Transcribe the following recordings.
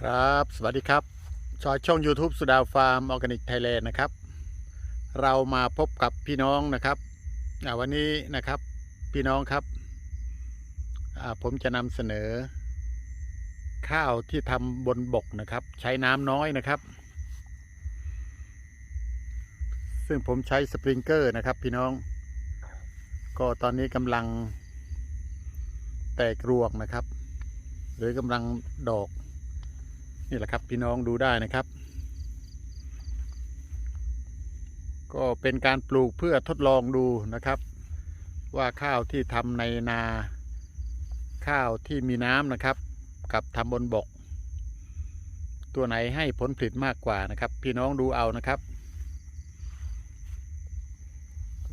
ครับ สวัสดีครับชอยช่อง YouTube สุดาฟาร์มออร์แกนิกไทยแลนด์นะครับ เรามาพบกับพี่น้องนะครับวันนี้นะครับพี่น้องครับ ผมจะนำเสนอ ข้าวที่ทำบนบกนะครับ ใช้น้ำน้อยนะครับ ซึ่งผมใช้สปริงเกอร์นะครับ พี่น้อง ก็ตอนนี้กำลังแตกรวงนะครับ หรือกำลังดอก นี่แหละครับพี่น้องดูได้นะครับ ก็เป็นการปลูกเพื่อทดลองดูนะครับ ว่าข้าวที่ทำในนาข้าวที่มีน้ำนะครับ กับทำบนบก ตัวไหนให้ผลผลิตมากกว่านะครับ พี่น้องดูเอานะครับ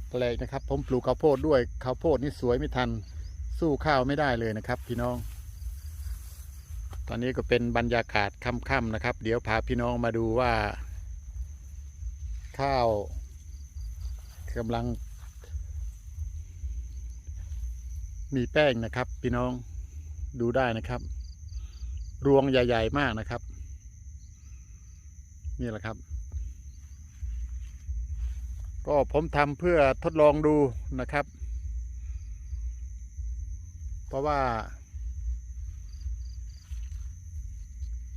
แปลกนะครับ ผมปลูกข้าวโพดด้วยข้าวโพดนี่สวยไม่ทันสู้ข้าวไม่ได้เลยนะครับ พี่น้อง ตอนนี้ก็เป็นบรรยากาศค่ำๆนะครับ เดี๋ยวพาพี่น้องมาดูว่า ข้าวกำลัง มีแป้งนะครับ พี่น้องดูได้นะครับ รวงใหญ่ ๆ มากนะครับ นี่แหละครับ ก็ผมทำเพื่อทดลองดูนะครับ เพราะว่า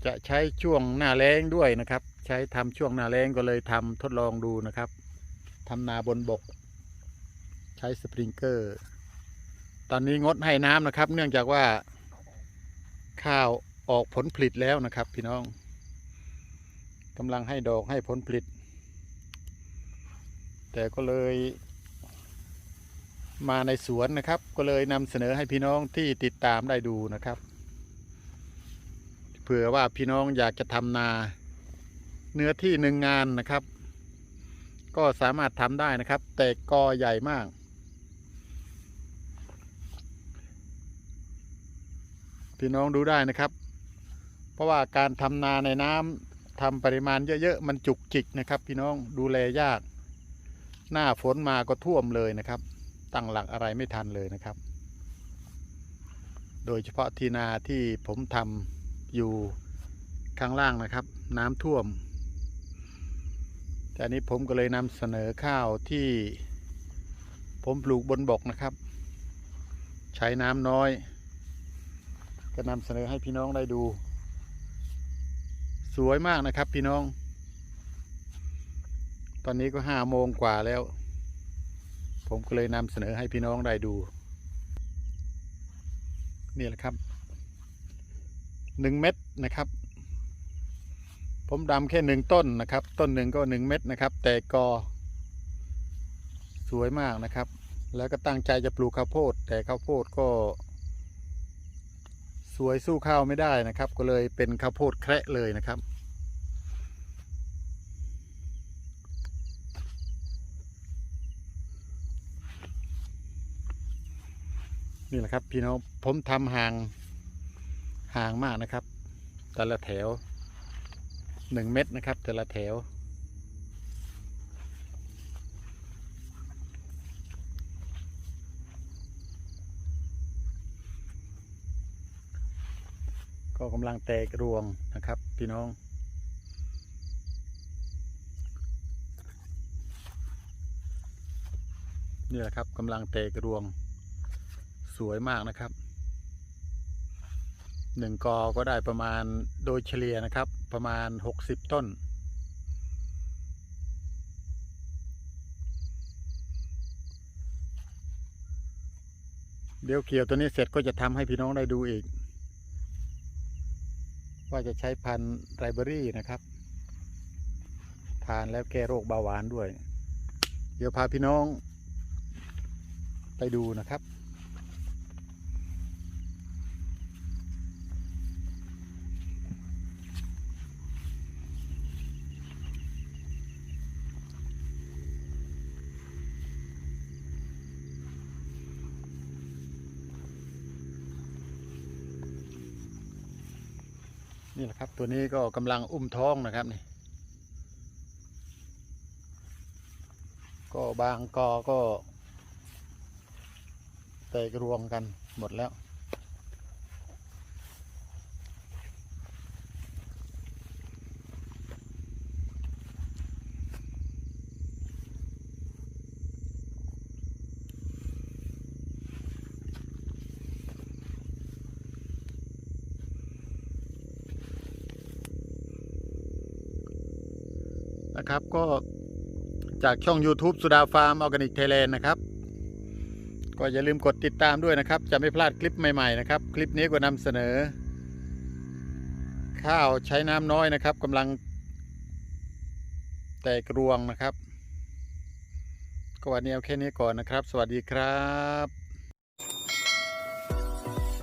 จะใช้ช่วงหน้าแล้งด้วยนะครับ ใช้ทำช่วงหน้าแล้งก็เลยทำทดลองดูนะครับทำนาบนบก ใช้สปริงเกอร์ ตอนนี้งดให้น้ำนะครับ เนื่องจากว่าข้าวออกผลผลิตแล้วนะครับ พี่น้องกำลังให้ดอกให้ผลผลิต แต่ก็เลยมาในสวนนะครับ ก็เลยนำเสนอให้พี่น้องที่ติดตามได้ดูนะครับ เผื่อว่าพี่น้องอยากจะทำนา เนื้อที่หนึ่งงานนะครับ ก็สามารถทำได้นะครับ แต่กอใหญ่มาก พี่น้องดูได้นะครับ เพราะว่าการทำนาในน้ำทำปริมาณเยอะๆมันจุกจิกนะครับ พี่น้องดูแลยาก หน้าฝนมาก็ท่วมเลยนะครับ ตั้งหลักอะไรไม่ทันเลยนะครับ โดยเฉพาะที่นาที่ผมทำ อยู่ข้างล่างนะครับ น้ำท่วมแต่นี้ผมก็เลยนำเสนอข้าวที่ผมปลูกบนบกนะครับ ใช้น้ำน้อย ก็นำเสนอให้พี่น้องได้ดู สวยมากนะครับพี่น้อง ตอนนี้ก็ห้าโมงกว่าแล้ว ผมก็เลยนำเสนอให้พี่น้องได้ดู นี่แหละครับ หนึ่งเม็ดนะครับ ผมดำแค่หนึ่งต้นนะครับ ต้นหนึ่งก็หนึ่งเม็ดนะครับ แต่กอ สวยมากนะครับ แล้วก็ตั้งใจจะปลูกข้าวโพด แต่ข้าวโพดก็ สวยสู้ข้าวไม่ได้นะครับ ก็เลยเป็นข้าวโพดแคระเลยนะครับนี่แหละครับพี่น้องผมทำห่าง ห่างมากนะครับ แต่ละแถวหนึ่งเม็ดนะครับ แต่ละแถว ก็กำลังแตกรวงนะครับพี่น้องนี่แหละครับกำลังแตกรวงสวยมากนะครับ หนึ่งกอก็ได้ประมาณโดยเฉลี่ยนะครับ ประมาณหกสิบต้น เดี๋ยวเกี่ยวตัวนี้เสร็จก็จะทำให้พี่น้องได้ดูอีก ว่าจะใช้พันธุ์ไรเบอรี่นะครับ ทานแล้วแก้โรคเบาหวานด้วย เดี๋ยวพาพี่น้องไปดูนะครับ นี่แหละครับ ตัวนี้ก็กำลังอุ้มท้องนะครับนี่ ก็บางกอก็แตกรวงกันหมดแล้ว นะครับ ก็จากช่อง YouTube สุดาฟาร์มออร์แกนิกไทยแลนด์นะครับ ก็อย่าลืมกดติดตามด้วยนะครับ จะไม่พลาดคลิปใหม่ๆนะครับ คลิปนี้ก็นำเสนอ ข้าวใช้น้ำน้อยนะครับกำลัง แตกรวงนะครับ ก็วันนี้เอาแค่นี้ก่อนนะครับ สวัสดีครับ